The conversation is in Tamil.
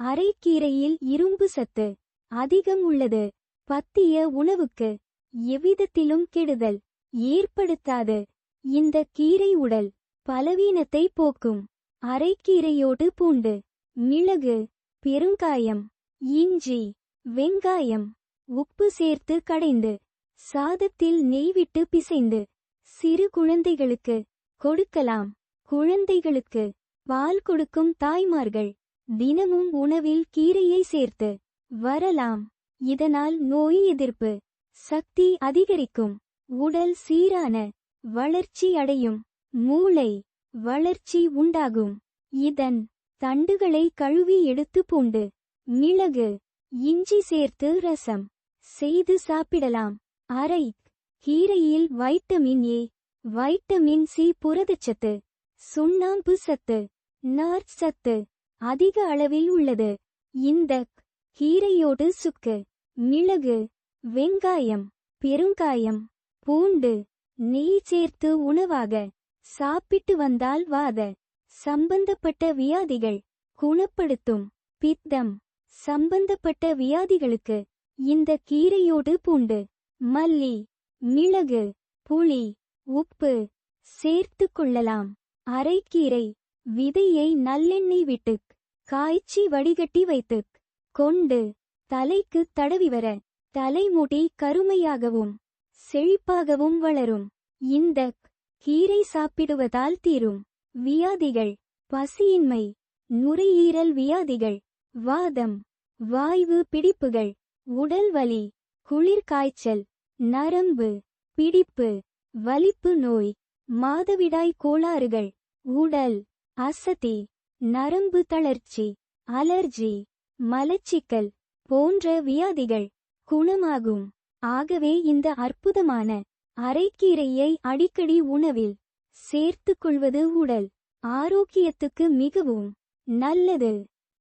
அரைக்கீரையில் இரும்பு சத்து அதிகம் உள்ளது. பத்திய உணவுக்கு எவ்விதத்திலும் கெடுதல் ஏற்படுத்தாது. இந்த கீரை உடல் பலவீனத்தை போக்கும். அரைக்கீரையோடு பூண்டு மிளகு பெருங்காயம் இஞ்சி வெங்காயம் உப்பு சேர்த்து கடைந்து சாதத்தில் நெய்விட்டு பிசைந்து சிறு குழந்தைகளுக்கு கொடுக்கலாம். குழந்தைகளுக்கு பால் கொடுக்கும் தாய்மார்கள் தினமும் உணவில் கீரையை சேர்த்து வரலாம். இதனால் நோய் எதிர்ப்பு சக்தி அதிகரிக்கும். உடல் சீரான வளர்ச்சி அடையும். மூளை வளர்ச்சி உண்டாகும். இதன் தண்டுகளை கழுவி எடுத்து பூண்டு மிளகு இஞ்சி சேர்த்து ரசம் செய்து சாப்பிடலாம். அரை கீரையில் வைட்டமின் ஏ வைட்டமின் சி புரதச்சத்து சுண்ணாம்பு சத்து நார் சத்து அதிக அளவில் உள்ளது. இந்த கீரையோடு சுக்கு மிளகு வெங்காயம் பெருங்காயம் பூண்டு நெய் சேர்த்து உணவாக. சாப்பிட்டு வந்தால் வாத சம்பந்தப்பட்ட வியாதிகள் குணப்படுத்தும் பித்தம் சம்பந்தப்பட்ட வியாதிகளுக்கு. இந்த கீரையோடு பூண்டு மல்லி மிளகு புளி உப்பு சேர்த்து கொள்ளலாம். அரைக்கீரை விதையை நல்லெண்ணெய் விட்டு காய்ச்சி வடிகட்டி வைத்து கொண்டு தலைக்கு தடவி வர தலைமுடி கருமையாகவும் செழிப்பாகவும் வளரும். இந்த கீரை சாப்பிடுவதால் தீரும். வியாதிகள் பசியின்மை நுரையீரல் வியாதிகள் வாதம் வாய்வு பிடிப்புகள் உடல் வலி குளிர் காய்ச்சல் நரம்பு பிடிப்பு வலிப்பு நோய் மாதவிடாய் கோளாறுகள் உடல் அசதி நரம்பு தளர்ச்சி அலர்ஜி மலச்சிக்கல் போன்ற வியாதிகள் குணமாகும். ஆகவே இந்த அற்புதமான அரைக்கீரையை அடிக்கடி உணவில் சேர்த்துக் கொள்வது உடல் ஆரோக்கியத்துக்கு மிகவும் நல்லது.